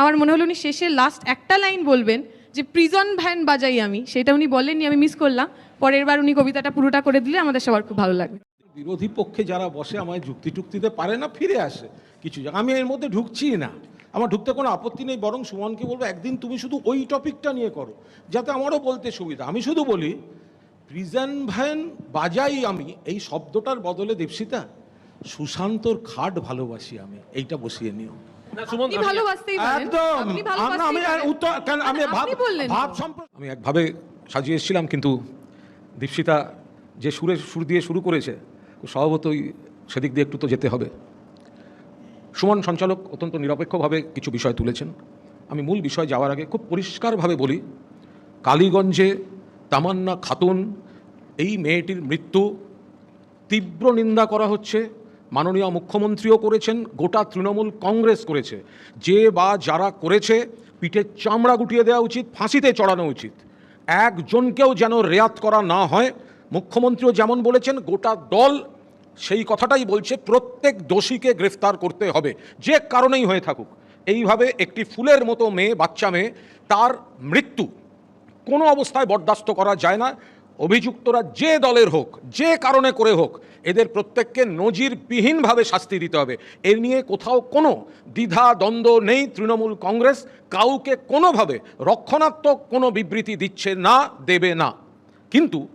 আমার মনে হলো উনি শেষের লাস্ট একটা লাইন বলবেন যে প্রিজন ভ্যান বাজাই আমি। সেটা উনি বলেননি, আমি মিস করলাম। পরের বার উনি কবিতাটা পুরোটা করে দিলে আমাদের সবার খুব ভালো লাগবে। বিরোধী পক্ষে যারা বসে আমায় যুক্তি টুক্তিতে পারে না, ফিরে আসে কিছু আমি এর মধ্যে ঢুকছি না। আমার ঢুকতে কোনো আপত্তি নেই, বরং সুমনকে বলব, একদিন তুমি শুধু ওই টপিকটা নিয়ে করো, যাতে আমারও বলতে সুবিধা। আমি শুধু বলি প্রিজন ভ্যান বাজাই আমি। এই শব্দটার বদলে দেবসিতা সুশান্তর খাট ভালোবাসি আমি। এইটা বসিয়ে নিও। আমি- একভাবে সাজিয়ে এসেছিলাম কিন্তু দীপশিতা যে সুরে সুর দিয়ে শুরু করেছে স্বভাবতই সেদিক দিয়ে একটু তো যেতে হবে। সুমন সঞ্চালক অত্যন্ত নিরপেক্ষভাবে কিছু বিষয় তুলেছেন। আমি মূল বিষয় যাওয়ার আগে খুব পরিষ্কারভাবে বলি কালীগঞ্জে তামান্না খাতুন এই মেয়েটির মৃত্যু তীব্র নিন্দা করা হচ্ছে মাননীয় মুখ্যমন্ত্রীও করেছেন, গোটা তৃণমূল কংগ্রেস করেছে। যে বা যারা করেছে পিঠের চামড়া গুটিয়ে দেওয়া উচিত, ফাঁসিতে চড়ানো উচিত। একজনকেও যেন রেয়াত করা না হয়। মুখ্যমন্ত্রীও যেমন বলেছেন, গোটা দল সেই কথাটাই বলছে, প্রত্যেক দোষীকে গ্রেফতার করতে হবে, যে কারণেই হয়ে থাকুক। এইভাবে একটি ফুলের মতো মেয়ে, বাচ্চা মেয়ে, তার মৃত্যু কোনো অবস্থায় বরদাস্ত করা যায় না। অভিযুক্তরা যে দলের হোক, যে কারণে করে হোক, এদের প্রত্যেককে নজিরবিহীনভাবে শাস্তি দিতে হবে। এর নিয়ে কোথাও কোনো দ্বিধা, দ্বন্দ্ব নেই তৃণমূল কংগ্রেস। কাউকে কোনোভাবে রক্ষণাত্মক কোনো বিবৃতি দিচ্ছে না, দেবে না। কিন্তু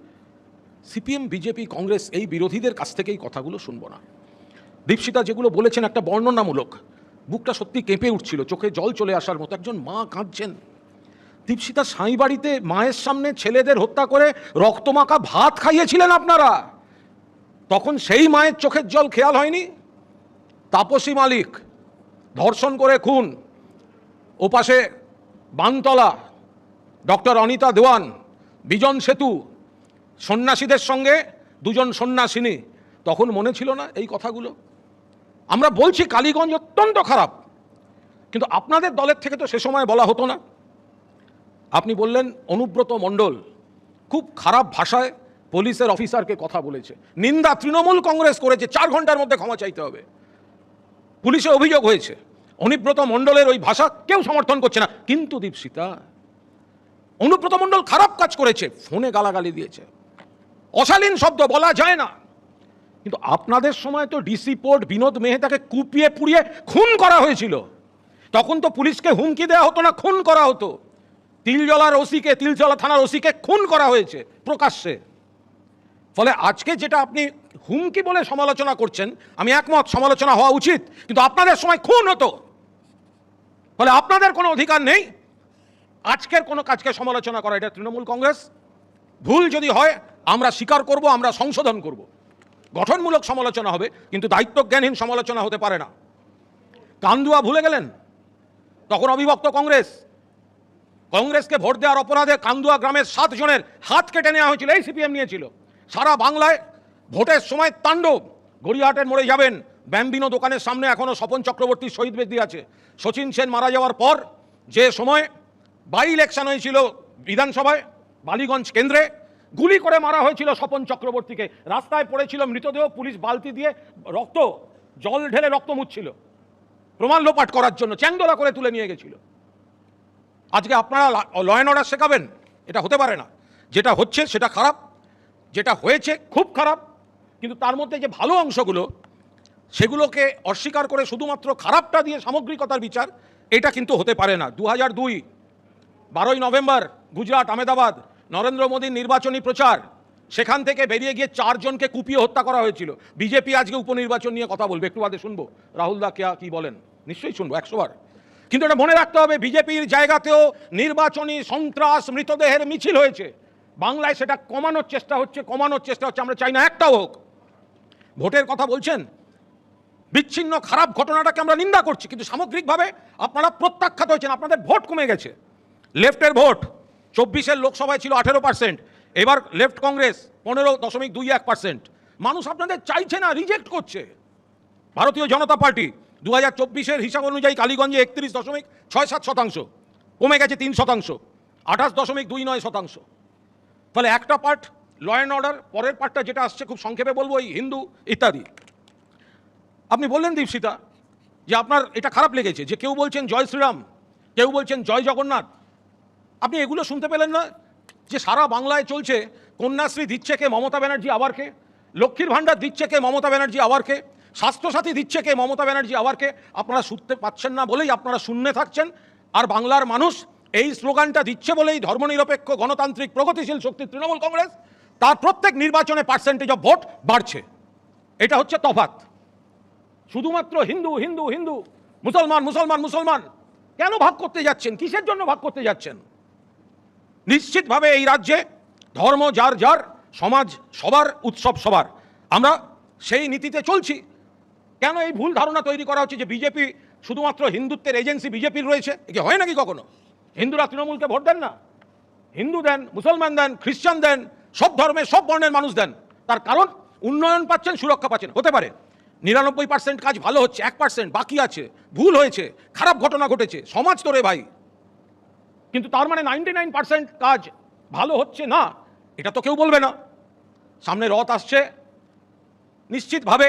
সিপিএম, বিজেপি, কংগ্রেস এই বিরোধীদের কাছ থেকেই কথাগুলো শুনব না। দীপশিতা, যেগুলো বলেছেন একটা বর্ণনামূলক, বুকটা সত্যি কেঁপে উঠছিল, চোখে জল চলে আসার মতো। একজন মা কাঁদছেন। দীপশিতা সাঁই বাড়িতে মায়ের সামনে ছেলেদের হত্যা করে রক্তমাখা ভাত খাইয়েছিলেন আপনারা। তখন সেই মায়ের চোখের জল খেয়াল হয়নি? তাপসী মালিক, ধর্ষণ করে খুন। ওপাশে বানতলা, ডক্টর অনিতা দেওয়ান, বিজন সেতু, সন্ন্যাসীদের সঙ্গে দুজন সন্ন্যাসিনী। তখন মনে ছিল না এই কথাগুলো? আমরা বলছি কালীগঞ্জ অত্যন্ত খারাপ, কিন্তু আপনাদের দলের থেকে তো সে সময় বলা হতো না। আপনি বললেন অনুব্রত মণ্ডল খুব খারাপ ভাষায় পুলিশের অফিসারকে কথা বলেছে। নিন্দা তৃণমূল কংগ্রেস করেছে, চার ঘণ্টার মধ্যে ক্ষমা চাইতে হবে। পুলিশে অভিযোগ হয়েছে, অনুব্রত মণ্ডলের ওই ভাষা কেউ সমর্থন করছে না। কিন্তু দীপশিতা, অনুব্রত মণ্ডল খারাপ কাজ করেছে, ফোনে গালাগালি দিয়েছে। অশালীন শব্দ বলা যায় না। কিন্তু আপনাদের সময় তো ডিসি পোর্ট বিনোদ মেহতাকে কুপিয়ে পুড়িয়ে খুন করা হয়েছিল। তখন তো পুলিশকে হুমকি দেওয়া হতো না, খুন করা হতো। তিলজলার ওসিকে তিলজলা থানার ওসিকে খুন করা হয়েছে প্রকাশ্যে। ফলে আজকে যেটা আপনি হুমকি বলে সমালোচনা করছেন, আমি একমত, সমালোচনা হওয়া উচিত, কিন্তু আপনাদের সময় খুন হতো। ফলে আপনাদের কোনো অধিকার নেই। আজকের কোনো কাজকে সমালোচনা করা, এটা তৃণমূল কংগ্রেস। ভুল যদি হয়, আমরা স্বীকার করব, আমরা সংশোধন করব। গঠনমূলক সমালোচনা হবে, কিন্তু দায়িত্বজ্ঞানহীন সমালোচনা হতে পারে না। কান্দুয়া ভুলে গেলেন? তখন অবিভক্ত কংগ্রেস। কংগ্রেসকে ভোট দেওয়ার অপরাধে কান্দুয়া গ্রামের সাত জনের হাত কেটে নেওয়া হয়েছিল, এই সিপিএম নিয়েছিল। সারা বাংলায় ভোটের সময় তাণ্ডব। গড়িয়াহাটের মোড়ে যাবেন, ব্যাম্বিনো দোকানের সামনে এখনও স্বপন চক্রবর্তীর শহীদ বেদি আছে। শচীন সেন মারা যাওয়ার পর যে সময় বাই ইলেকশন হয়েছিল বিধানসভায়, বালিগঞ্জ কেন্দ্রে, গুলি করে মারা হয়েছিল স্বপন চক্রবর্তীকে। রাস্তায় পড়েছিল মৃতদেহ, পুলিশ বালতি দিয়ে রক্ত, জল ঢেলে রক্ত মুছছিল। প্রমাণ লোপাট করার জন্য, চ্যাংদোলা করে তুলে নিয়ে গেছিল। আজকে আপনারা ল অ্যান্ড অর্ডার শেখাবেন, এটা হতে পারে না। যেটা হচ্ছে সেটা খারাপ, যেটা হয়েছে খুব খারাপ, কিন্তু তার মধ্যে যে ভালো অংশগুলো, সেগুলোকে অস্বীকার করে শুধুমাত্র খারাপটা দিয়ে সামগ্রিকতার বিচার, এটা কিন্তু হতে পারে না। দু হাজার দুই, বারোই নভেম্বর, গুজরাট, আহমেদাবাদ, নরেন্দ্র মোদীর নির্বাচনী প্রচার, সেখান থেকে বেরিয়ে গিয়ে চারজনকে কুপিয়ে হত্যা করা হয়েছিল। বিজেপি আজকে উপনির্বাচন নিয়ে কথা বলবে। একটু বাদে শুনব। রাহুল দা কেয়া কী বলেন? নিশ্চয়ই শুনব, একশো বার। কিন্তু এটা মনে রাখতে হবে, বিজেপির জায়গাতেও নির্বাচনী সন্ত্রাস মৃতদেহের মিছিল হয়েছে। বাংলায় সেটা কমানোর চেষ্টা হচ্ছে, কমানোর চেষ্টা হচ্ছে, আমরা চাই না একটা হোক। ভোটের কথা বলছেন, বিচ্ছিন্ন খারাপ ঘটনাটাকে আমরা নিন্দা করছি, কিন্তু সামগ্রিকভাবে আপনারা প্রত্যাখ্যাত হয়েছেন, আপনাদের ভোট কমে গেছে। লেফটের ভোট, চব্বিশের লোকসভায় ছিল আঠেরো পার্সেন্ট এবার লেফট কংগ্রেস পনেরো দশমিক দুই এক পার্সেন্ট মানুষ আপনাদের চাইছে না রিজেক্ট করছে। ভারতীয় জনতা পার্টি দু হাজার চব্বিশের হিসাব অনুযায়ী কালীগঞ্জে একত্রিশ দশমিক ছয় সাত শতাংশ, কমে গেছে তিন শতাংশ, আঠাশ দশমিক দুই নয় শতাংশ। ফলে একটা পার্ট ল অ্যান্ড অর্ডার পরের পার্টটা যেটা আসছে খুব সংক্ষেপে বলব, এই হিন্দু ইত্যাদি। আপনি বললেন দীপশিতা, যে আপনার এটা খারাপ লেগেছে, যে কেউ বলছেন জয় শ্রীরাম, কেউ বলছেন জয় জগন্নাথ। আপনি এগুলো শুনতে পেলেন না? যে সারা বাংলায় চলছে, কন্যাশ্রী দিচ্ছে কে মমতা ব্যানার্জি আবারকে লক্ষ্মীর ভাণ্ডার দিচ্ছে কে মমতা ব্যানার্জি আবারকে স্বাস্থ্যসাথী দিচ্ছে কে মমতা ব্যানার্জি আবারকে? আপনারা শুনতে পাচ্ছেন না বলেই আপনারা শূন্যে থাকছেন। আর বাংলার মানুষ এই স্লোগানটা দিচ্ছে বলেই ধর্মনিরপেক্ষ, গণতান্ত্রিক, প্রগতিশীল শক্তি তৃণমূল কংগ্রেস, তার প্রত্যেক নির্বাচনে পার্সেন্টেজ অফ ভোট বাড়ছে। এটা হচ্ছে তফাত শুধুমাত্র হিন্দু হিন্দু হিন্দু, মুসলমান মুসলমান মুসলমান, কেন ভাগ করতে যাচ্ছেন? কিসের জন্য ভাগ করতে যাচ্ছেন? নিশ্চিতভাবে এই রাজ্যে ধর্ম যার যার, সমাজ সবার, উৎসব সবার। আমরা সেই নীতিতে চলছি। কেন এই ভুল ধারণা তৈরি করা হচ্ছে যে বিজেপি শুধুমাত্র হিন্দুত্বের এজেন্সি বিজেপির রয়েছে? একে হয় নাকি কখনো? হিন্দুরা তৃণমূলকে ভোট দেন না। হিন্দু দেন, মুসলমান দেন খ্রিস্টান দেন, সব ধর্মের, সব বর্ণের মানুষ দেন। তার কারণ, উন্নয়ন পাচ্ছেন, সুরক্ষা পাচ্ছেন। হতে পারে। নিরানব্বই পার্সেন্ট কাজ ভালো হচ্ছে, এক পার্সেন্ট বাকি আছে, ভুল হয়েছে, খারাপ ঘটনা ঘটেছে, সমাজ তোরে ভাই। কিন্তু তার মানে নাইনটি নাইন পার্সেন্ট কাজ ভালো হচ্ছে না, এটা তো কেউ বলবে না। সামনে রথ আসছে। নিশ্চিতভাবে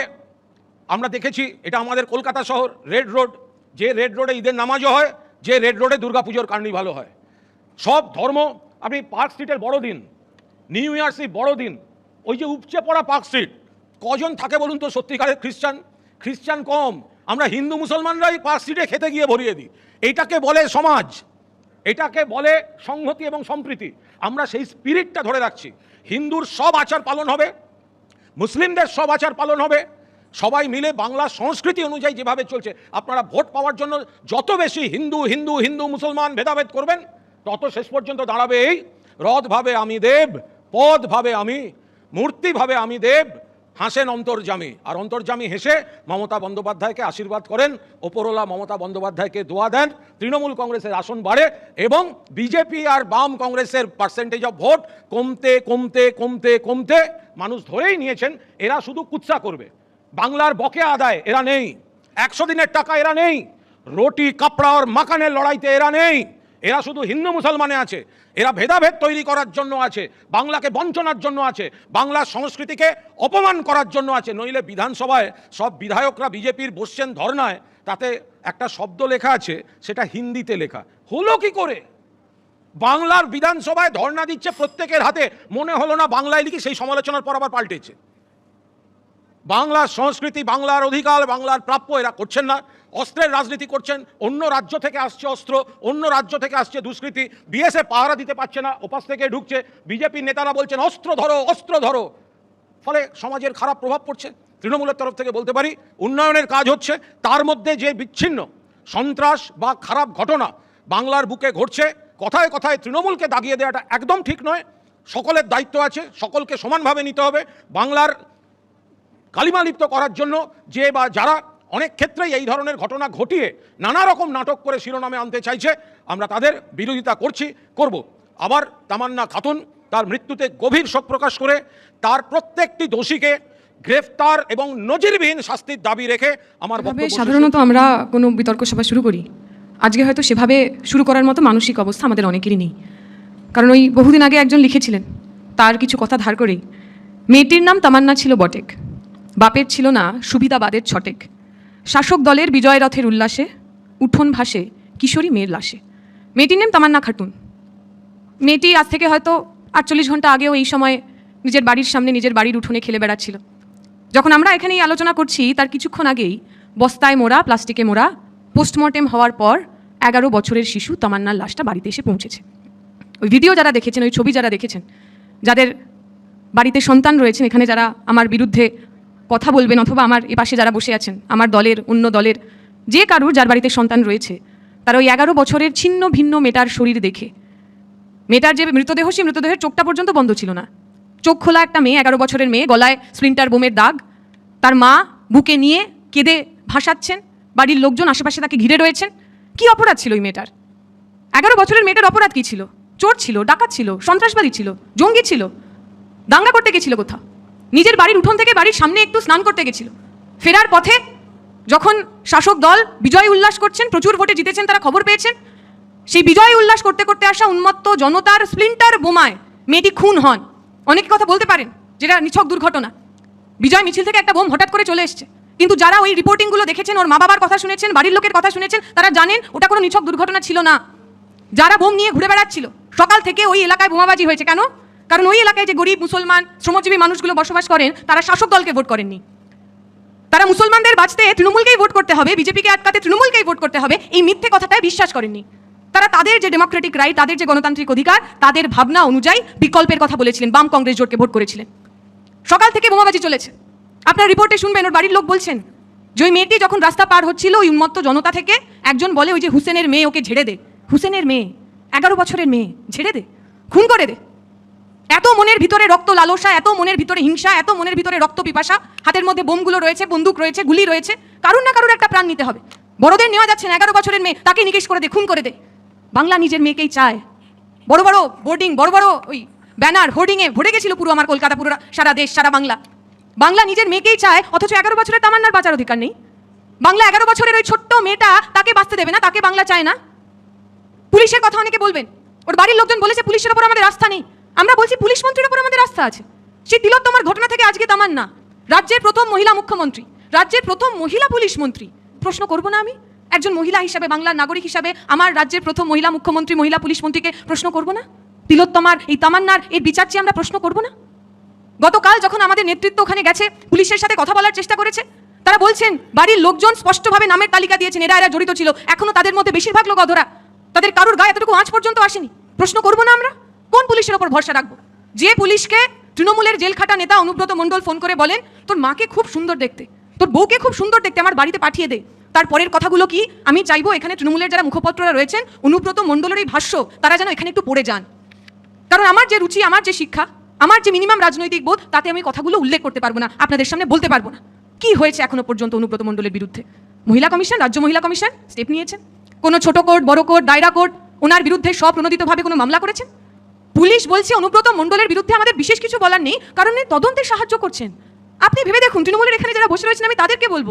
আমরা দেখেছি এটা আমাদের কলকাতা শহর, রেড রোড। যে রেড রোডে ঈদের নামাজও হয়, যে রেড রোডে দুর্গাপুজোর কার্নিভালও হয়। সব ধর্ম, আপনি পার্ক স্ট্রিটের বড়দিন, নিউ ইয়ার্স এই বড়দিন, ওই যে উপচে পড়া পার্ক স্ট্রিট, কজন থাকে বলুন তো সত্যিকারের খ্রিস্টান? খ্রিস্টান কম। আমরা হিন্দু মুসলমানরাই পার্ক স্ট্রিটে খেতে গিয়ে ভরিয়ে দিই। এইটাকে বলে সমাজ। এটাকে বলে সংহতি এবং সম্প্রীতি। আমরা সেই স্পিরিটটা ধরে রাখছি। হিন্দুর সব আচার পালন হবে, মুসলিমদের সব আচার পালন হবে সবাই মিলে বাংলা সংস্কৃতি অনুযায়ী যেভাবে চলছে, আপনারা ভোট পাওয়ার জন্য যত বেশি হিন্দু হিন্দু হিন্দু, মুসলমান ভেদাভেদ করবেন, তত শেষ পর্যন্ত দাঁড়াবে এই রথ ভাবে আমি দেব পদ ভাবে আমি মূর্তি ভাবে আমি দেব, হাসেন অন্তর্জামী। আর অন্তর্জামী হেসে মমতা বন্দ্যোপাধ্যায়কে আশীর্বাদ করেন, ওপরওয়ালা মমতা বন্দ্যোপাধ্যায়কে দোয়া দেন, তৃণমূল কংগ্রেসের আসন বাড়ে এবং বিজেপি আর বাম কংগ্রেসের পার্সেন্টেজ অফ ভোট কমতে কমতে কমতে কমতে মানুষ ধরেই নিয়েছেন, এরা শুধু কুৎসা করবে। বাংলার বকে আদায়, এরা নেই। একশো দিনের টাকা, এরা নেই। রুটি, কাপড়া আর মাকানের লড়াইতে এরা নেই। এরা শুধু হিন্দু মুসলমানে আছে। এরা ভেদাভেদ তৈরি করার জন্য আছে, বাংলাকে বঞ্চনার জন্য আছে, বাংলার সংস্কৃতিকে অপমান করার জন্য আছে। নইলে বিধানসভায় সব বিধায়করা বিজেপির বসছেন ধর্নায়, তাতে একটা শব্দ লেখা আছে, সেটা হিন্দিতে লেখা। হলো কি করে? বাংলার বিধানসভায় ধর্ণা দিচ্ছে প্রত্যেকের হাতে, মনে হলো না বাংলায় লিখি, সেই সমালোচনার পর আবার পাল্টেছে। বাংলার সংস্কৃতি, বাংলার অধিকার, বাংলার প্রাপ্য, এরা করছেন না। অস্ত্রের রাজনীতি করছেন, অন্য রাজ্য থেকে আসছে অস্ত্র, অন্য রাজ্য থেকে আসছে দুষ্কৃতি, বিএসএ পাহারা দিতে পারছে না, ওপাশ থেকে ঢুকছে বিজেপির নেতারা বলছেন, অস্ত্র ধরো অস্ত্র ধরো। ফলে সমাজের খারাপ প্রভাব পড়ছে। তৃণমূলের তরফ থেকে বলতে পারি, উন্নয়নের কাজ হচ্ছে, তার মধ্যে যে বিচ্ছিন্ন, সন্ত্রাস বা খারাপ ঘটনা বাংলার বুকে ঘটছে, কথায় কথায় তৃণমূলকে দাগিয়ে দেওয়াটা একদম ঠিক নয়। সকলের দায়িত্ব আছে, সকলকে সমানভাবে নিতে হবে। বাংলার কালিমালিপ্ত করার জন্য যে বা যারা অনেক ক্ষেত্রেই এই ধরনের ঘটনা ঘটিয়ে নানা রকম নাটক করে শিরোনামে আনতে চাইছে আমরা তাদের বিরোধিতা করছি করব। আবার তামান্না খাতুন তার মৃত্যুতে গভীর শোক প্রকাশ করে তার প্রত্যেকটি দোষীকে গ্রেফতার এবং নজিরবিহীন শাস্তির দাবি রেখে আমার সাধারণত আমরা কোনো বিতর্ক সভা শুরু করি। আজকে হয়তো সেভাবে শুরু করার মতো মানসিক অবস্থা আমাদের অনেকেরই নেই। কারণ ওই বহুদিন আগে একজন লিখেছিলেন তার কিছু কথা ধার করেই। মেয়েটির নাম তামান্না ছিল বটেক। বাপের ছিল না সুবিধাবাদের ছটেক। শাসক দলের বিজয় রথের উল্লাসে, উঠোন ভাসে কিশোরী মেয়ের লাশে। মেয়েটির নেম তামান্না খাটুন মেয়েটি আজ থেকে হয়তো আটচল্লিশ ঘণ্টা আগেও এই সময় নিজের বাড়ির সামনে নিজের বাড়ির উঠোনে খেলে বেড়াচ্ছিল। যখন আমরা এখানে এই আলোচনা করছি, তার কিছুক্ষণ আগেই বস্তায় মোড়া, প্লাস্টিকে মোড়া, পোস্টমর্টেম হওয়ার পর এগারো বছরের শিশু তামান্নার লাশটা বাড়িতে এসে পৌঁছেছে। ওই ভিডিও যারা দেখেছেন, ওই ছবি যারা দেখেছেন, যাদের বাড়িতে সন্তান রয়েছেন, এখানে যারা আমার বিরুদ্ধে কথা বলবেন অথবা আমার এ পাশে যারা বসে আছেন, আমার দলের অন্য দলের যে কারুর যার বাড়িতে সন্তান রয়েছে, তারা ওই এগারো বছরের ছিন্ন ভিন্ন মেটার শরীর দেখে। মেয়েটার যে মৃতদেহ, সেই মৃতদেহের চোখটা পর্যন্ত বন্ধ ছিল না। চোখ খোলা একটা মেয়ে, এগারো বছরের মেয়ে, গলায় স্প্লিন্টার বোমের দাগ। তার মা বুকে নিয়ে কেঁদে ভাসাচ্ছেন, বাড়ির লোকজন আশেপাশে তাকে ঘিরে রয়েছেন। কি অপরাধ ছিল ওই মেয়েটার? এগারো বছরের মেয়েটার অপরাধ কী ছিল? চোর ছিল, ডাকাত ছিল, সন্ত্রাসবাদী ছিল, জঙ্গি ছিল, দাঙ্গা করতে গেছিল কোথাও? নিজের বাড়ির উঠোন থেকে বাড়ির সামনে একটু স্নান করতে গেছিল। ফেরার পথে যখন শাসক দল বিজয় উল্লাস করছেন, প্রচুর ভোটে জিতেছেন, তারা খবর পেয়েছেন, সেই বিজয় উল্লাস করতে করতে আসা উন্মত্ত জনতার স্প্লিন্টার বোমায় মেয়েটি খুন হন। অনেকে কথা বলতে পারেন যেটা নিছক দুর্ঘটনা। বিজয় মিছিল থেকে একটা বোম হঠাৎ করে চলে এসছে। কিন্তু যারা ওই রিপোর্টিংগুলো দেখেছেন, ওর মা বাবার কথা শুনেছেন, বাড়ির লোকের কথা শুনেছেন, তারা জানেন ওটা কোনো নিছক দুর্ঘটনা ছিল না। যারা বোম নিয়ে ঘুরে বেড়াচ্ছিল, সকাল থেকে ওই এলাকায় বোমাবাজি হয়েছে। কেন? কারণ ওই এলাকায় যে গরিব মুসলমান, শ্রমজীবী মানুষগুলো বসবাস করেন, তারা শাসক দলকে ভোট করেননি। তারা মুসলমানদের বাঁচতে তৃণমূলকেই ভোট করতে হবে, বিজেপিকে আটকাতে তৃণমূলকেই ভোট করতে হবে, এই মিথ্যে কথাটায় বিশ্বাস করেননি। তারা তাদের যে ডেমোক্রেটিক রাইট তাদের যে গণতান্ত্রিক অধিকার, তাদের ভাবনা অনুযায়ী বিকল্পের কথা বলেছিলেন, বাম কংগ্রেস জোটকে ভোট করেছিলেন। সকাল থেকে বোমাবাজি চলেছে। আপনার রিপোর্টে শুনবেন, ওর বাড়ির লোক বলছেন, যে ওই মেয়েটি যখন রাস্তা পার হচ্ছিল, ওই উন্মত্ত জনতা থেকে একজন বলে, ওই যে হুসেনের মেয়ে, ওকে ঝেড়ে দে। হুসেনের মেয়ে, এগারো বছরের মেয়ে, ঝেড়ে দে, খুন করে দে। এত মনের ভিতরে রক্ত লালসা, এত মনের ভিতরে হিংসা, এত মনের ভিতরে রক্ত পিপাসা। হাতের মধ্যে বোমগুলো রয়েছে, বন্দুক রয়েছে, গুলি রয়েছে। কারুর না কারুর একটা প্রাণ নিতে হবে। বড়দের নেওয়া যাচ্ছে না, এগারো বছরের মেয়ে, তাকে নিকেশ করে দে, খুন করে দে। বাংলা নিজের মেয়েকেই চায়। বড় বড় বোর্ডিং বড় বড় ওই ব্যানার হোর্ডিংয়ে ভরে গেছিল পুরো আমার কলকাতা পুরো সারা দেশ, সারা বাংলা। বাংলা নিজের মেয়েকেই চায়, অথচ এগারো বছরের তামান্নার বাঁচার অধিকার নেই। বাংলা এগারো বছরের ওই ছোট্ট মেয়েটা তাকে বাঁচতে দেবে না, তাকে বাংলা চায় না। পুলিশের কথা অনেকে বলবেন। ওর বাড়ির লোকজন বলেছে, পুলিশের ওপর আমাদের আস্থা নেই। আমরা বলছি পুলিশ মন্ত্রীর ওপর আমাদের আস্থা আছে। সেই তিলোত্তমার ঘটনা থেকে আজকে তামান্না। রাজ্যের প্রথম মহিলা মুখ্যমন্ত্রী, রাজ্যের প্রথম মহিলা পুলিশ মন্ত্রী। প্রশ্ন করব না আমি? একজন মহিলা হিসাবে, বাংলার নাগরিক হিসাবে আমার রাজ্যের প্রথম মহিলা মুখ্যমন্ত্রী, মহিলা পুলিশ মন্ত্রীকে প্রশ্ন করব না? তিলোত্তমার এই তামান্নার এই বিচার চেয়ে আমরা প্রশ্ন করব না? গতকাল যখন আমাদের নেতৃত্ব ওখানে গেছে, পুলিশের সাথে কথা বলার চেষ্টা করেছে, তারা বলছেন, বাড়ির লোকজন স্পষ্টভাবে নামের তালিকা দিয়েছেন, এরা এরা জড়িত ছিল। এখনও তাদের মধ্যে বেশিরভাগ লোক অধরা। তাদের কারোর গায়ে এতটুকু আঁচ পর্যন্ত আসেনি। প্রশ্ন করব না আমরা? কোন পুলিশের ওপর ভরসা রাখব? যে পুলিশকে তৃণমূলের জেলখাটা নেতা অনুব্রত মণ্ডল ফোন করে বলেন, তোর মাকে খুব সুন্দর দেখতে, তোর বউকে খুব সুন্দর দেখতে আমার বাড়িতে পাঠিয়ে দে। তারপরের কথাগুলো কি? আমি চাইব এখানে তৃণমূলের যারা মুখপত্ররা রয়েছেন, অনুব্রত মণ্ডলের এই ভাষ্য, তারা যেন এখানে একটু পড়ে যান। কারণ আমার যে রুচি, আমার যে শিক্ষা, আমার যে মিনিমাম রাজনৈতিক বোধ, তাতে আমি কথাগুলো উল্লেখ করতে পারব না, আপনাদের সামনে বলতে পারব না। কি হয়েছে এখনও পর্যন্ত অনুব্রত মণ্ডলের বিরুদ্ধে? মহিলা কমিশন, রাজ্য মহিলা কমিশন, স্টেপ নিয়েছেন? কোনো ছোট কোর্ট, বড় কোর্ট, দায়রা কোর্ট, ওনার বিরুদ্ধে স্বপ্রণোদিতভাবে কোনো মামলা করেছেন? পুলিশ বলছে অনুব্রত মণ্ডলের বিরুদ্ধে আমাদের বিশেষ কিছু বলার নেই, কারণ তদন্তে সাহায্য করছেন। আপনি ভেবে দেখুন, তৃণমূলের এখানে যারা বসে রয়েছেন, আমি তাদেরকে বলব।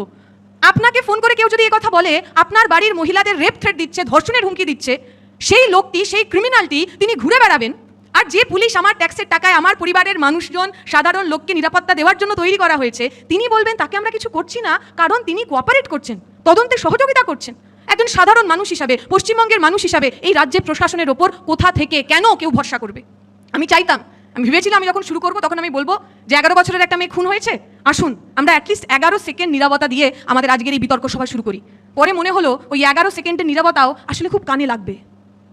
আপনাকে ফোন করে কেউ যদি কথা বলে, আপনার বাড়ির মহিলাদের রেপ থ্রেট দিচ্ছে, ধর্ষণের হুমকি দিচ্ছে, সেই লোকটি, সেই ক্রিমিনালটি তিনি ঘুরে বেড়াবেন। আর যে পুলিশ আমার ট্যাক্সের টাকায় আমার পরিবারের মানুষজন, সাধারণ লোককে নিরাপত্তা দেওয়ার জন্য তৈরি করা হয়েছে, তিনি বলবেন, তাকে আমরা কিছু করছি না, কারণ তিনি কোঅপারেট করছেন, তদন্তে সহযোগিতা করছেন। একজন সাধারণ মানুষ হিসাবে, পশ্চিমবঙ্গের মানুষ হিসাবে এই রাজ্যের প্রশাসনের ওপর কোথা থেকে কেন কেউ ভরসা করবে? আমি চাইতাম, আমি ভেবেছিলাম আমি যখন শুরু করব তখন আমি বলব যে এগারো বছরের একটা মেয়ে খুন হয়েছে? আসুন, আমরা অ্যাটলিস্ট এগারো সেকেন্ড নিরাপত্তা দিয়ে আমাদের আজকের এই বিতর্ক সভা শুরু করি। পরে মনে হলো ওই এগারো সেকেন্ডের নিরাপত্তাও আসলে খুব কানে লাগবে।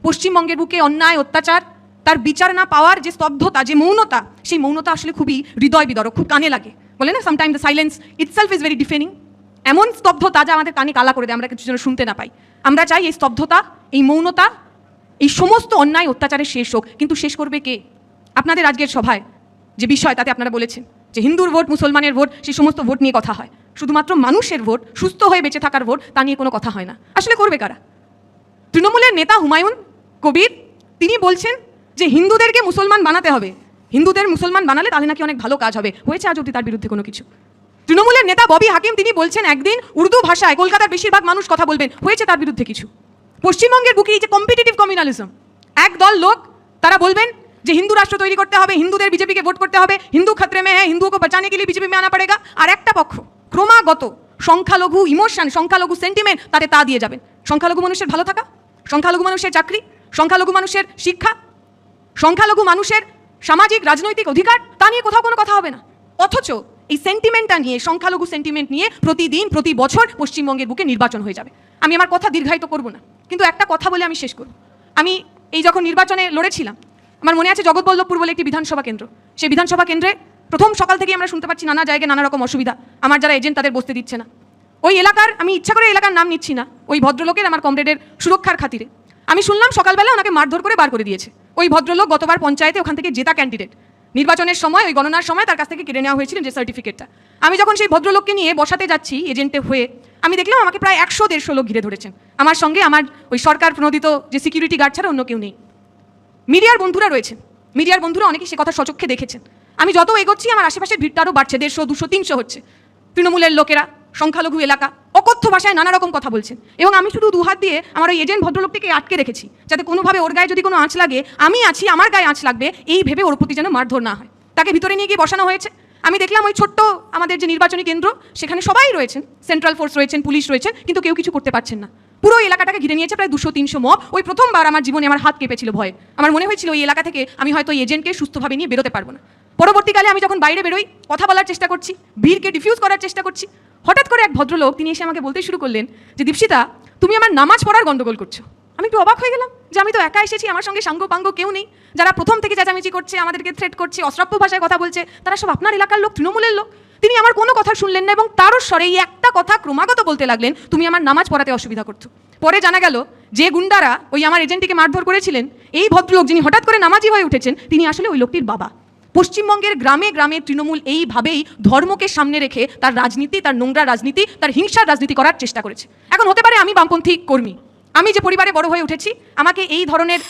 পশ্চিমবঙ্গের বুকে অন্যায়, অত্যাচার, তার বিচার না পাওয়ার যে স্তব্ধতা, যে মৌনতা, সেই মৌনতা আসলে খুবই হৃদয় বিদরক, খুব কানে লাগে। বলে না sometime the silence itself is very deafening এমন স্তব্ধতা যা আমাদের কানে কালা করে দেয়, আমরা কিছু যেন শুনতে না পাই। আমরা চাই এই স্তব্ধতা, এই মৌনতা, এই সমস্ত অন্যায় অত্যাচারের শেষ হোক। কিন্তু শেষ করবে কে? আপনাদের আজকের সভায় যে বিষয়, তাতে আপনারা বলেছেন যে হিন্দুর ভোট, মুসলমানের ভোট, সেই সমস্ত ভোট নিয়ে কথা হয়। শুধুমাত্র মানুষের ভোট, সুস্থ হয়ে বেঁচে থাকার ভোট, তা নিয়ে কোনো কথা হয় না। আসলে করবে কারা? তৃণমূলের নেতা হুমায়ুন কবির, তিনি বলছেন যে হিন্দুদেরকে মুসলমান বানাতে হবে। হিন্দুদের মুসলমান বানালে তাহলে নাকি অনেক ভালো কাজ হবে। হয়েছে আজ অব্দি তার বিরুদ্ধে কোনো কিছু। তৃণমূলের নেতা ববি হাকিম তিনি বলছেন, একদিন উর্দু ভাষায় কলকাতার বেশিরভাগ মানুষ কথা বলবেন। হয়েছে তার বিরুদ্ধে কিছু। পশ্চিমবঙ্গের বুকে এই যে কম্পিটিটিভ কমিউনালিজম এক দল লোক, তারা বলবেন যে হিন্দু রাষ্ট্র তৈরি করতে হবে, হিন্দুদের বিজেপিকে ভোট করতে হবে, হিন্দু খতরে মেয়ে হ্যাঁ, হিন্দুকে বাঁচানে গেলে বিজেপি মে আনা পড়েগা। আর একটা পক্ষ, ক্রমাগত সংখ্যালঘু ইমোশন সংখ্যালঘু সেন্টিমেন্ট তাতে তা দিয়ে যাবেন। সংখ্যালঘু মানুষের ভালো থাকা, সংখ্যালঘু মানুষের চাকরি, সংখ্যালঘু মানুষের শিক্ষা, সংখ্যালঘু মানুষের সামাজিক, রাজনৈতিক অধিকার, তা নিয়ে কোথাও কোনো কথা হবে না। অথচ এই সেন্টিমেন্টটা নিয়ে, সংখ্যালঘু সেন্টিমেন্ট নিয়ে প্রতিদিন, প্রতি বছর পশ্চিমবঙ্গের বুকে নির্বাচন হয়ে যাবে। আমি আমার কথা দীর্ঘায়িত করব না। কিন্তু একটা কথা বলে আমি শেষ করব। আমি এই যখন নির্বাচনে লড়েছিলাম, আমার মনে আছে জগৎবল্লভপুর বলে একটি বিধানসভা কেন্দ্র। সেই বিধানসভা কেন্দ্রে প্রথম সকাল থেকে আমরা শুনতে পাচ্ছি নানা জায়গায় নানা রকম অসুবিধা। আমার যারা এজেন্ট তাদের বসতে দিচ্ছে না। ওই এলাকার, আমি ইচ্ছা করে এলাকার নাম নিচ্ছি না। ওই ভদ্রলোকের, আমার কমরেডের সুরক্ষার খাতিরে। আমি শুনলাম সকালবেলা ওনাকে মারধর করে বার করে দিয়েছে। ওই ভদ্রলোক গতবার পঞ্চায়েতে ওখান থেকে জেতা ক্যান্ডিডেট নির্বাচনের সময়, ওই গণনার সময় তার কাছ থেকে কেড়ে নেওয়া হয়েছিল যে সার্টিফিকেটটা আমি যখন সেই ভদ্রলোককে নিয়ে বসাতে যাচ্ছি এজেন্টে হয়ে, আমি দেখলাম আমাকে প্রায় একশো, দেড়শো লোক ঘিরে ধরেছেন। আমার সঙ্গে আমার ওই সরকার প্রণোদিত যে সিকিউরিটি গার্ড ছাড়া অন্য কেউ নেই। মিডিয়ার বন্ধুরা রয়েছেন। মিডিয়ার বন্ধুরা অনেকেই সে কথা সচক্ষে দেখেছেন। আমি যত এগোচ্ছি, আমার আশেপাশের ভিড়টা আরও বাড়ছে, দেড়শো, দুশো, তিনশো হচ্ছে। তৃণমূলের লোকেরা সংখ্যালঘু এলাকা, অকথ্য ভাষায় নানা রকম কথা বলছেন এবং আমি শুধু দুহাত দিয়ে আমার ওই এজেন্ট ভদ্রলোকটিকে আটকে রেখেছি, যাতে কোনোভাবে ওর গায়ে যদি কোনো আঁচ লাগে, আমি আছি, আমার গায়ে আঁচ লাগবে, এই ভেবে ওর প্রতি যেন মারধর না হয়। তাকে ভিতরে নিয়ে গিয়ে বসানো হয়েছে। আমি দেখলাম ওই ছোট্ট আমাদের যে নির্বাচনী কেন্দ্র, সেখানে সবাই রয়েছেন। সেন্ট্রাল ফোর্স রয়েছেন পুলিশ রয়েছেন, কিন্তু কেউ কিছু করতে পারছেন না। পুরো এলাকাটাকে ঘিরে নিয়েছে প্রায় দুশো, তিনশো মব ওই প্রথমবার আমার জীবনে আমার হাত কেঁপেছিল ভয়ে। আমার মনে হয়েছিল ওই এলাকা থেকে আমি হয়তো এজেন্টকে সুস্থভাবে নিয়ে বেরোতে পারব না। পরবর্তীকালে আমি যখন বাইরে বেরোই, কথা বলার চেষ্টা করছি, ভিড়কে ডিফিউজ করার চেষ্টা করছি। হঠাৎ করে এক ভদ্রলোক, তিনি এসে আমাকে বলতে শুরু করলেন যে, দীপশিতা, তুমি আমার নামাজ পড়ার গন্ডগোল করছ। আমি একটু অবাক হয়ে গেলাম যে, আমি তো একা এসেছি, আমার সঙ্গে সাঙ্গ পাঙ্গ কেউ নেই। যারা প্রথম থেকে চেঁচামেচি করছে, আমাদেরকে থ্রেট করছে, অশ্রাব্য ভাষায় কথা বলছে, তারা সব আপনার এলাকার লোক, তৃণমূলের লোক। তিনি আমার কোনো কথা শুনলেন না এবং তারও স্বরে এই একটা কথা ক্রমাগত বলতে লাগলেন, তুমি আমার নামাজ পড়াতে অসুবিধা করছ। পরে জানা গেল যে, গুন্ডারা ওই আমার এজেন্টটিকে মারধর করেছিলেন, এই ভদ্রলোক যিনি হঠাৎ করে নামাজি হয়ে উঠেছেন, তিনি আসলে ওই লোকটির বাবা। পশ্চিমবঙ্গের গ্রামে গ্রামে তৃণমূল এইভাবেই ধর্মকে সামনে রেখে তার রাজনীতি, তার নোংরা রাজনীতি, তার হিংসার রাজনীতি করার চেষ্টা করেছে। এখন হতে পারে আমি বামপন্থী কর্মী। আমি যে পরিবারে বড় হয়ে উঠেছি, আমাকে এই ধরনের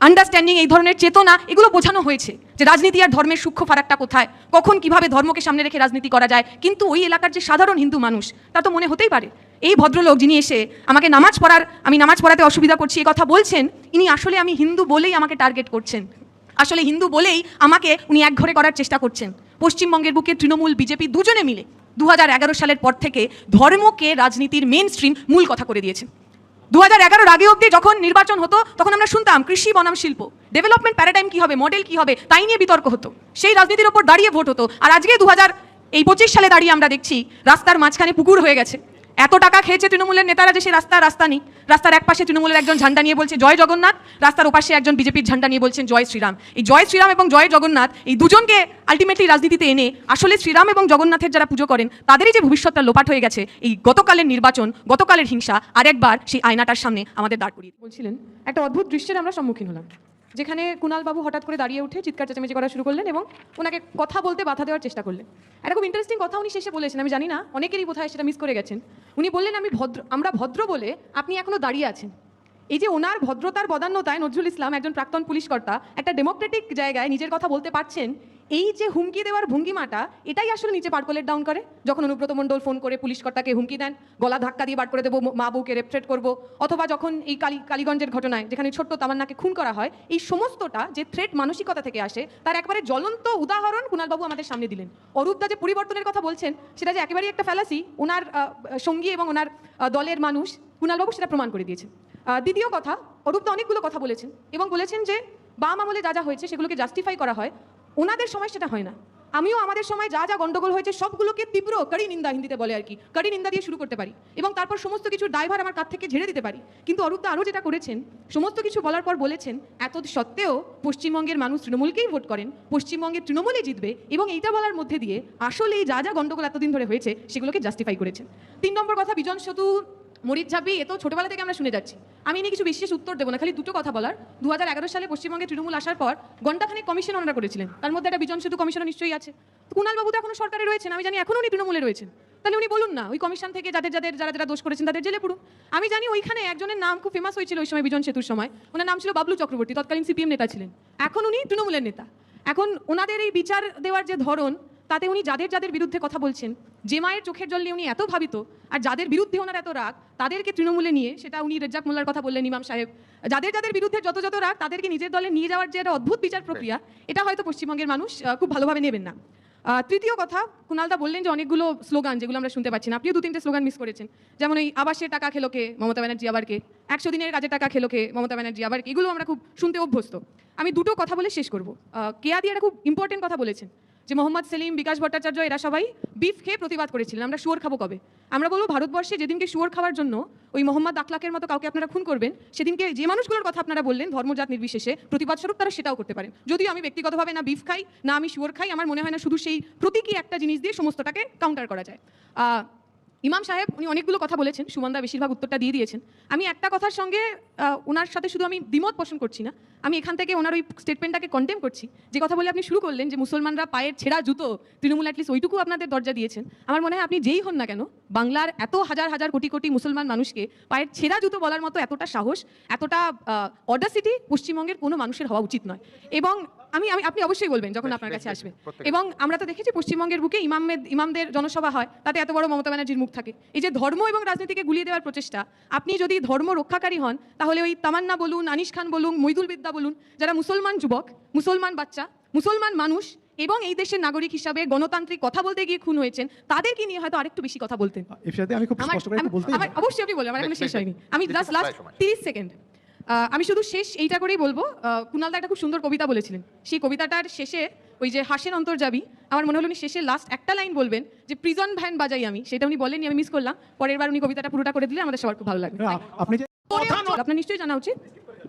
আন্ডারস্ট্যান্ডিং এই ধরনের চেতনা, এগুলো বোঝানো হয়েছে যে রাজনীতি আর ধর্মের সূক্ষ্ম ফারাকটা কোথায়, কখন কীভাবে ধর্মকে সামনে রেখে রাজনীতি করা যায়। কিন্তু ওই এলাকার যে সাধারণ হিন্দু মানুষ, তা তো মনে হতেই পারে। এই ভদ্রলোক যিনি এসে আমাকে নামাজ পড়ার, আমি নামাজ পড়াতে অসুবিধা করছি এই কথা বলছেন, ইনি আসলে আমি হিন্দু বলেই আমাকে টার্গেট করছেন। আসলে হিন্দু বলেই আমাকে উনি একঘরে করার চেষ্টা করছেন। পশ্চিমবঙ্গের বুকে তৃণমূল, বিজেপি দুজনে মিলে দু হাজার এগারো সালের পর থেকে ধর্মকে রাজনীতির মেন স্ট্রিম মূল কথা করে দিয়েছে। দু হাজার এগারোর আগে অবধি যখন নির্বাচন হতো, তখন আমরা শুনতাম কৃষি বনাম শিল্প। ডেভেলপমেন্ট প্যারাডাইম কী হবে মডেল কী হবে, তাই নিয়ে বিতর্ক হতো। সেই রাজনীতির ওপর দাঁড়িয়ে ভোট হতো। আর আজকে দু হাজার এই পঁচিশ সালে দাঁড়িয়ে আমরা দেখছি, রাস্তার মাঝখানে পুকুর হয়ে গেছে। এত টাকা খেয়েছে তৃণমূলের নেতারা যে সেই রাস্তা রাস্তা নেই। রাস্তার এক পাশে তৃণমূলের একজন ঝান্ডা নিয়ে বলছে, জয় জগন্নাথ। রাস্তার ওপাশে একজন বিজেপির ঝান্ডা নিয়ে বলছেন, জয় শ্রীরাম। এই জয় শ্রীরাম এবং জয় জগন্নাথ এই দুজনকে আলটিমেটলি রাজনীতিতে এনে আসলে শ্রীরাম এবং জগন্নাথের যারা পুজো করেন, তাদেরই যে ভবিষ্যৎটা লোপাট হয়ে গেছে, এই গতকালের নির্বাচন, গতকালের হিংসা, আরেকবার সেই আয়নাটার সামনে আমাদের দাঁড় করিয়ে বলছিলেন, একটা অদ্ভুত দৃশ্যের আমরা সম্মুখীন হলাম। যেখানে কুণালবাবু হঠাৎ করে দাঁড়িয়ে উঠে চিৎকার চেঁচামেচি করা শুরু করলেন এবং ওনাকে কথা বলতে বাধা দেওয়ার চেষ্টা করলেন। একটা খুব ইন্টারেস্টিং কথা উনি শেষে বলেছেন, আমি জানি না, অনেকেরই বোধহয় সেটা মিস করে গেছেন। উনি বললেন, আমি ভদ্র, আমরা ভদ্র বলে আপনি এখনও দাঁড়িয়ে আছেন। এই যে ওনার ভদ্রতার বদান্যতায় নজরুল ইসলাম একজন প্রাক্তন পুলিশ কর্তা, একটা ডেমোক্রেটিক জায়গায় নিজের কথা বলতে পারছেন, এই যে হুমকি দেওয়ার ভঙ্গিমাটা, এটাই আসলে নিচে পার্কলেট ডাউন করে? যখন অনুব্রত মণ্ডল ফোন করে পুলিশ কর্তাকে হুমকি দেন, গলা ধাক্কা দিয়ে বার করে দেবো, মা বউকে রেপট্রেট করব, অথবা যখন এই কালী কালীগঞ্জের ঘটনায় যেখানে ছোট্ট তামান্নাকে খুন করা হয়, এই সমস্তটা যে থ্রেট মানসিকতা থেকে আসে, তার একবারে জ্বলন্ত উদাহরণ কুণালবাবু আমাদের সামনে দিলেন। অরূপদা যে পরিবর্তনের কথা বলছেন, সেটা যে একেবারেই একটা ফ্যালাসি ওনার সঙ্গী এবং ওনার দলের মানুষ, কুণালবাবু সেটা প্রমাণ করে দিয়েছেন। দ্বিতীয় কথা, অরূপদা অনেকগুলো কথা বলেছেন এবং বলেছেন যে বাম আমলে যা যা হয়েছে সেগুলোকে জাস্টিফাই করা হয়, ওনাদের সময় সেটা হয় না। আমিও আমাদের সময় যা যা গন্ডগোল হয়েছে সবগুলোকে তীব্র কড়ি নিন্দা হিন্দিতে বলে আর কি, কড়ি নিন্দা দিয়ে শুরু করতে পারি এবং তারপর সমস্ত কিছুর ড্রাইভার আমার কাছ থেকে ঝেড়ে দিতে পারি। কিন্তু অরূপদা আরও যেটা করেছেন, সমস্ত কিছু বলার পর বলেছেন, এত সত্ত্বেও পশ্চিমবঙ্গের মানুষ তৃণমূলকেই ভোট করেন পশ্চিমবঙ্গের তৃণমূলে জিতবে এবং এইটা বলার মধ্যে দিয়ে আসলে এই যা যা গন্ডগোল এতদিন ধরে হয়েছে সেগুলোকে জাস্টিফাই করেছেন। তিন নম্বর কথা, বিজন সেতু মরিচ ঝাপি, এ তো ছোটবেলা থেকে আমরা শুনে যাচ্ছি। আমি নিয়ে কিছু বিশেষ উত্তর দেবো না, খালি দুটো কথা বলার। দু হাজার এগারো সালে পশ্চিমবঙ্গে তৃণমূল আসার পর ঘণ্টাখানেক কমিশন ওনারা করেছিলেন। তার মধ্যে একটা বিজন সেতু কমিশন নিশ্চয়ই আছে। কুণালবাবু তো এখনও সরকারে রয়েছেন, আমি জানি এখনও উনি তৃণমূলে রয়েছেন। তাহলে উনি বলুন না, ওই কমিশন থেকে যাদের যাদের, যারা যারা দোষ করেছেন তাদের জেলে পড়ুন আমি জানি ওইখানে একজনের নাম খুব ফেমাস হয়েছিল ওই সময় বিজন সেতুর সময়। ওনার নাম ছিল বাবলু চক্রবর্তী, তৎকালীন সিপিএম নেতা ছিলেন। এখন উনি তৃণমূলের নেতা। এখন ওনাদের এই বিচার দেওয়ার যে ধরন তাতে উনি যাদের যাদের বিরুদ্ধে কথা বলছেন যে মায়ের চোখের জল নিয়ে উনি এত ভাবিত আর যাদের বিরুদ্ধে ওনার এত রাগ তাদেরকে তৃণমূলে নিয়ে সেটা উনি রেজ্জাক মোল্লার কথা বললেন ইমাম সাহেব যাদের যাদের বিরুদ্ধে যত যত রাগ তাদেরকে নিজের দলে নিয়ে যাওয়ার যে একটা অদ্ভুত বিচার প্রক্রিয়া এটা হয়তো পশ্চিমবঙ্গের মানুষ খুব ভালোভাবে নেবেন না। তৃতীয় কথা কুণালদা বললেন যে অনেকগুলো স্লোগান যেগুলো আমরা শুনতে পাচ্ছি না আপনিও দু তিনটে স্লোগান মিস করেছেন। যেমন ওই আবাসের টাকা খেলোকে মমতা ব্যানার্জি আবারকে একশো দিনের কাজের টাকা খেলোকে মমতা ব্যানার্জি আবারকে এগুলো আমরা খুব শুনতে অভ্যস্ত। আমি দুটো কথা বলে শেষ করব। কেয়াদি একটা খুব ইম্পর্টেন্ট কথা বলেছেন। যে মোহাম্মদ সেলিম, বিকাশ ভট্টাচার্য, এরা সবাই বিফ খেয়ে প্রতিবাদ করেছিলেন। আমরা শুয়োর খাব কবে? আমরা বলব, ভারতবর্ষে যেদিনকে শুয়োর খাওয়ার জন্য ওই মোহাম্মদ আখলাকের মতো কাউকে আপনারা খুন করবেন, সেদিনকে যে মানুষগুলোর কথা আপনারা বললেন, ধর্মজাত নির্বিশেষে প্রতিবাদ স্বরূপ তারা সেটাও করতে পারেন। যদিও আমি ব্যক্তিগতভাবে না বিফ খাই, না আমি শুয়োর খাই, আমার মনে হয় না শুধু সেই প্রতীকী একটা জিনিস দিয়ে সমস্তটাকে কাউন্টার করা যায়। ইমাম সাহেব উনি অনেকগুলো কথা বলেছেন, সুমনদা বেশিরভাগ উত্তরটা দিয়ে দিয়েছেন। আমি একটা কথার সঙ্গে ওনার সাথে শুধু আমি দ্বিমত পোষণ করছি না, আমি এখান থেকে ওনার ওই স্টেটমেন্টটাকে কন্টেম করছি। যে কথা বলে আপনি শুরু করলেন যে মুসলমানরা পায়ের ছেঁড়া জুতো, তৃণমূল অ্যাটলিস্ট ওইটুকু আপনাদের দরজা দিয়েছেন। আমার মনে হয় আপনি যেই হন না কেন, বাংলার এত হাজার হাজার কোটি কোটি মুসলমান মানুষকে পায়ের ছেঁড়া জুতো বলার মতো এতটা সাহস, এতটা অডাসিটি পশ্চিমবঙ্গের কোনো মানুষের হওয়া উচিত নয়। এবং আমি আমি আপনি অবশ্যই বলবেন যখন আপনার কাছে আসবে। এবং আমরা তো দেখেছি পশ্চিমবঙ্গের বুকে ইমামের ইমামদের জনসভা হয় তাতে এত বড় মমতা ব্যানার্জির মুখ থাকে। এই যে ধর্ম এবং রাজনীতিকে গুলিয়ে দেওয়ার প্রচেষ্টা আপনি যদি ধর্ম রক্ষাকারী হন তাহলে ওই তামান্না বলুন আনিস খান বলুন মৈদুল বিদ্যা বলুন যারা মুসলমান যুবক মুসলমান বাচ্চা মুসলমান মানুষ এবং এই দেশের নাগরিক হিসাবে গণতান্ত্রিক কথা বলতে গিয়ে খুন হয়েছেন তাদেরকে নিয়ে হয়তো আরেকটু বেশি কথা বলতেন। আমি খুব স্পষ্ট করে চাই। অবশ্যই আপনি বলবেন আমার এখনও শেষ হয়নি। আমি জাস্ট লাস্ট apply সময়। তিরিশ সেকেন্ড। আমি শুধু শেষ এইটা করেই বলব কুনালদা একটা খুব সুন্দর কবিতা বলেছিলেন। সেই কবিতাটার শেষে ওই যে হাসের অন্তর যাবি আমার মনে হলো উনি শেষে লাস্ট একটা লাইন বলবেন যে প্রিজন ভ্যান বাজাই আমি। সেটা উনি বলেননি আমি মিস করলাম। পরের বার উনি কবিতাটা পুরোটা করে দিলে আমাদের সবার খুব ভালো লাগবে আপনি আপনার নিশ্চয়ই জানা উচিত?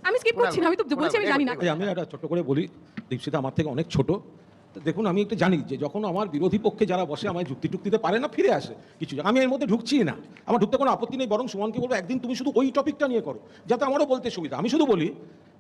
আমি স্কিপ করছি না আমি তো বলছি আমি জানি না। আমি একটা ছোট করে বলি দীপশিতা আমার থেকে অনেক ছোট। দেখুন, আমি একটু জানি যে যখন আমার বিরোধী পক্ষে যারা বসে আমায় যুক্তি টুক্তিতে পারে না, ফিরে আসে কিছু আমি এর মধ্যে ঢুকছি না। আমার ঢুকতে কোনো আপত্তি নেই, বরং সুমনকে বলব, একদিন তুমি শুধু ওই টপিকটা নিয়ে করো, যাতে আমারও বলতে সুবিধা। আমি শুধু বলি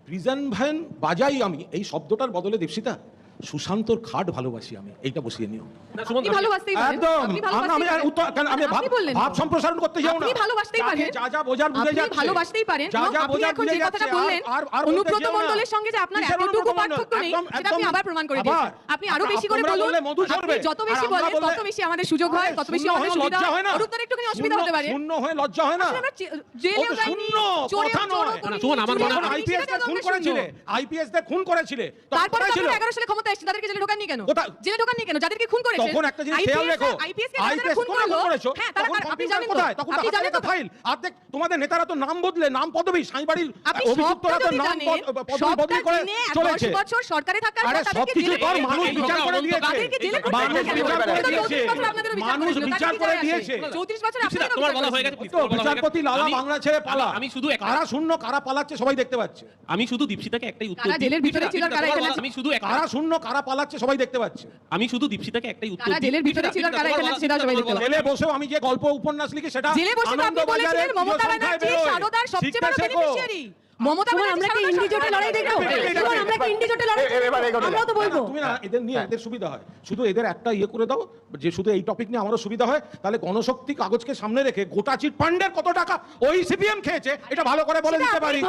প্রিজন ভ্যান বাজাই আমি। এই শব্দটার বদলে দীপশিতা সুশান্তর খাট ভালোবাসি আমি এইটা বসিয়ে নিও। আপনি ভালোবাসতেই পারেন। একদম। আমি ভালোবাসতেই আর পারেন। উত্তর কেন আমি ভাব সম্প্রসারণ করতে যাও না। ভালোবাসতেই পারেন। যা যা বোঝার বুঝে যাচ্ছে। ভালোবাসতেই পারেন। যা যা বোঝার বুঝে যাচ্ছে, বললেন আর- আর- আর বলতে অনুব্রত মণ্ডলের সঙ্গে যে আপনার এতটুকু পার্থক্য নেই সেটা আপনি আবার প্রমাণ করে আবার। আপনি আরও বেশি করে বলুন। বললে মধু আপনি ঝরবে। যত বেশি বলেন তত বেশি আমাদের সুযোগ হয় তত বেশি আমাদের সুবিধা হয় না। একটুখানি অসুবিধা হতে পারে। শূন্য হয়ে লজ্জা হয় না। আসলে আমরা জে- ও জেলেও যাইনি, কথা নয়। করিনি, আমার মনে হয়- আইপিএস খুন করেছিলে। আইপিএস খুন করেছিলে। তারপরে সালে ক্ষমতা এসেছেন তাদেরকে জেলে ঢোকাননি কেন? জেলে ঢোকাননি কেন? যাদেরকে খুন করেছে তখন একটা জিনিস খেয়াল রেখো। আইপিএস কে যারা খুন করল হ্যাঁ তারা আপনি জানেন কোথায়? তখন আপনি জানেন তো ফাইল আর তোমাদের নেতারা তো নাম বদলে নাম পদবি সাইবাড়ির অভিযুক্তরা তো নাম পদবি বদলি করে চলেছে। বছর সরকারে থাকার আরে তাদেরকে সবকিছু জেলে- মানুষ বিচার করে দিয়েছে। তাদেরকে জেলে ঢোকানো মানুষ বিচার করে দিয়েছে। বছর আপনাদেরও বিচার মানুষ বিচার করে দিয়েছে। চৌত্রিশ বছর দীপশিতা, তোমার বলা হয়ে গেছে, তো তোমার বলা বিচারপতি লালা আমি- বাংলা ছেড়ে পালা। আমি শুধু একটা- কারা শূন্য কারা পালাচ্ছে সবাই দেখতে পাচ্ছে। আমি শুধু দীপশিতাকে একটাই উত্তর জেলের ভিতরে ছিল কারা তোমার এখানে বলা- আমি শুধু কারা শূন্য কারা পালাচ্ছে সবাই দেখতে পাচ্ছে আমি শুধু দীপশিতাকে একটাই উত্তর কারা দিই। জেলের ভিতরে ছিল আর কারা এখানে আছে সেটা সবাই দেখতে পাচ্ছে জেলে বসেও আমি যে গল্প উপন্যাস লিখি সেটা জেলে বসে তো আপনি আনন্দবাজারে বলেছিলেন মমতা প্রিয় সংখ্যায় ব্যানার্জি বেরোয়। সারদার সবচেয়ে বড় শেখো। বেনিফিশিয়ারি মমতা আমরা কি সারদার লড়াই দেখব? এটা- এটা- সুমন, আমরা কি ইন্ডি লড়াই এ- এবার এগোনো আমরাও তো বলব। তুমি না এদের নিয়ে এদের সুবিধা হয়। শুধু এদের একটা ইয়ে করে দাও যে শুধু এই টপিক নিয়ে আমারও সুবিধা হয়। তাহলে গণশক্তি কাগজকে সামনে রেখে গোটা চিট ফান্ডের কত টাকা ওই সিপিএম খেয়েছে এটা ভালো করে বলে দিতে পারি।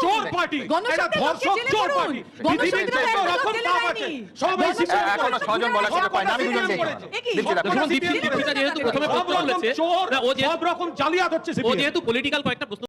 চোর পার্টি। এটা ধর্ষক চোর পার্টি। পৃথিবীর যত রকম পাপ আছে। সব এই ছজন আমি। যেহেতু প্রথমে প্রশ্ন ও যেহেতু- জালিয়াত হচ্ছে ও যেহেতু পলিটিক্যাল কয়েকটা প্রশ্ন